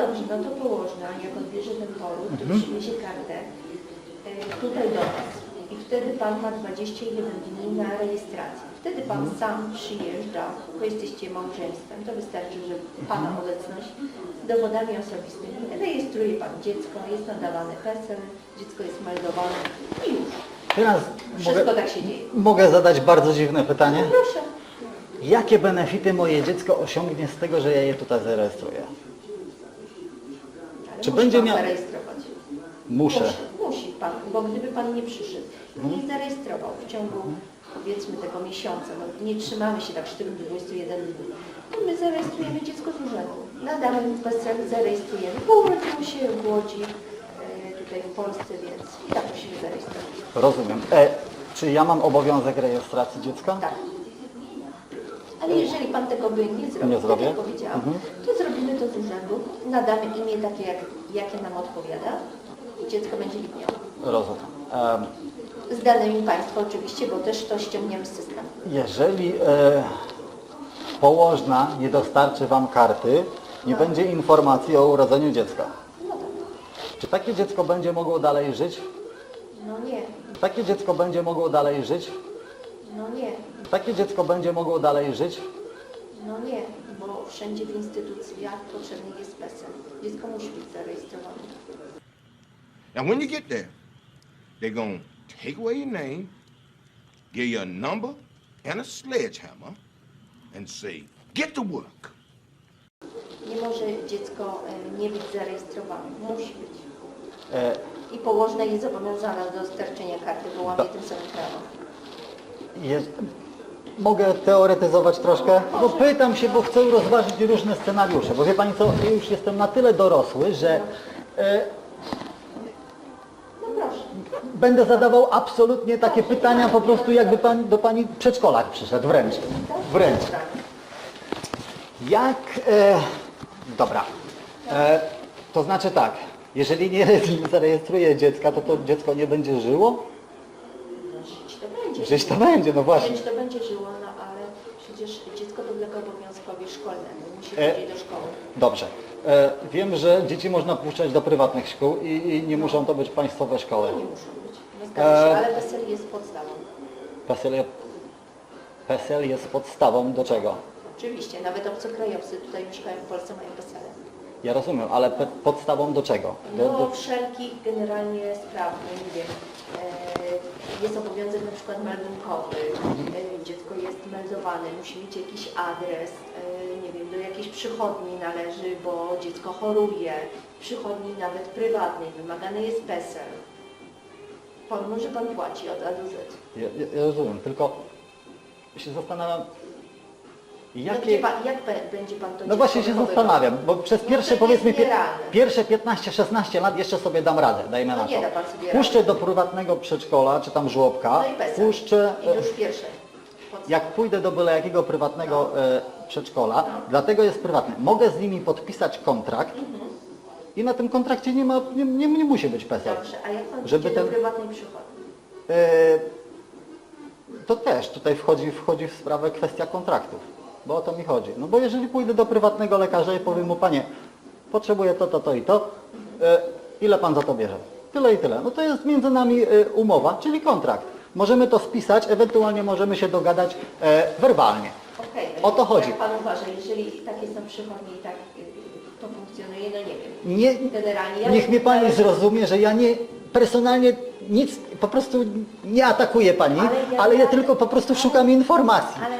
dobrze, no to położna, jak odbierze ten powód, to Mhm. przyniesie kartę e, tutaj do nas. I wtedy Pan ma 21 dni na rejestrację. Wtedy Pan Mhm. sam przyjeżdża, bo jesteście małżeństwem. To wystarczy, że Pana obecność z dowodami osobistymi. Rejestruje Pan dziecko, jest nadawany PESEL, dziecko jest meldowane i już. Teraz Wszystko mogę, tak się dzieje. mogę zadać bardzo dziwne pytanie. Proszę. Jakie benefity moje dziecko osiągnie z tego, że ja je tutaj zarejestruję? Czy musi będzie pan miał- zarejestrować. Muszę. Musi, pan, bo gdyby pan nie przyszedł, nie zarejestrował w ciągu powiedzmy tego miesiąca, no nie trzymamy się tak sztywno 21 dni, to my zarejestrujemy dziecko z urzędu. Nadamy mu PESEL, zarejestrujemy. Bo urodziło się w Łodzi, e, tutaj w Polsce, więc i tak musimy zarejestrować. Rozumiem. E, czy ja mam obowiązek rejestracji dziecka? Tak. Ale jeżeli pan tego by nie zrobił, Nie tak jak powiedziałam, Mhm. to zrobimy to z urzędu, nadamy imię takie, jak, jakie nam odpowiada i dziecko będzie widniało. Rozumiem. Em, Z danymi Państwa oczywiście, bo też to ściągniemy z systemu. Jeżeli e, położna nie dostarczy Wam karty, nie będzie informacji o urodzeniu dziecka, No tak. czy takie dziecko będzie mogło dalej żyć? No nie, Takie dziecko będzie mogło dalej żyć? No nie, Takie dziecko będzie mogło dalej żyć? no nie, bo wszędzie w instytucjach potrzebny jest PESEL. Dziecko musi być zarejestrowane. Now, when you get there, they're going to take away your name, give you a number and a sledgehammer, and say, get to work. Nie może dziecko e, nie być zarejestrowane. Musi być. E, I położna jest zobowiązana do dostarczenia karty, bo łamie tym samym prawo. Jest, mogę teoretyzować troszkę? Bo pytam się, bo chcę rozważyć różne scenariusze. Bo wie Pani co, ja już jestem na tyle dorosły, że e, będę zadawał absolutnie takie pytania po prostu jakby pan, do Pani przedszkolak przyszedł, wręcz. Wręcz. Jak... E, dobra. E, to znaczy tak, jeżeli nie zarejestruję dziecka, to to dziecko nie będzie żyło? No, żyć to będzie. No właśnie. Żyć to będzie żyło, no ale przecież dziecko podlega obowiązkowi szkolnemu. Musi E, chodzić do szkoły. Dobrze. E, wiem, że dzieci można puszczać do prywatnych szkół i, i nie muszą to być państwowe szkoły. Nie muszą być. No zgadza się, E, ale PESEL jest podstawą. PESEL, PESEL jest podstawą do czego? Oczywiście, nawet obcokrajowcy tutaj mieszkają w Polsce mają PESEL. Ja rozumiem, ale pe, podstawą do czego? Do, do, wszelkich generalnie spraw, no nie wiem, e, jest obowiązek na przykład meldunkowy, e, dziecko jest meldowane, musi mieć jakiś adres, e, nie wiem, do jakiejś przychodni należy, bo dziecko choruje, przychodni nawet prywatnej, wymagany jest PESEL. Pomimo, że Pan płaci od A do Z. ja, ja, ja rozumiem, tylko się zastanawiam, Jak, jakie... pan, jak be- będzie Pan to No właśnie się zastanawiam, bo przez No pierwsze to powiedzmy pie, nierealne. pierwsze 15-16 lat jeszcze sobie dam radę, dajmy No na nie to. da pan sobie Puszczę do prywatnego przedszkola, czy tam żłobka, No i puszczę... I już pierwsze. Podstawa. Jak pójdę do byle jakiego prywatnego e, przedszkola, dlatego jest prywatny, mogę z nimi podpisać kontrakt i na tym kontrakcie nie, ma, nie, nie, nie musi być PESEL. Dobrze, a jak Pan Żeby Żeby ten- do prywatnej przychodni? E, to też tutaj wchodzi, wchodzi w sprawę kwestia kontraktów, bo o to mi chodzi. No bo jeżeli pójdę do prywatnego lekarza i powiem mu, panie, potrzebuję to, to, to i to, e, ile pan za to bierze? Tyle i tyle. No to jest między nami e, umowa, czyli kontrakt. Możemy to spisać, ewentualnie możemy się dogadać e, werbalnie. No O to jak chodzi. Pan uważa, jeżeli takie są przychodnie i tak to funkcjonuje, no nie wiem. Nie, Generalnie ja niech mnie pani zrozumie, że ja nie personalnie nic, po prostu nie atakuję pani, Ale ja- ale ja ja- tylko po prostu szukam informacji. Ale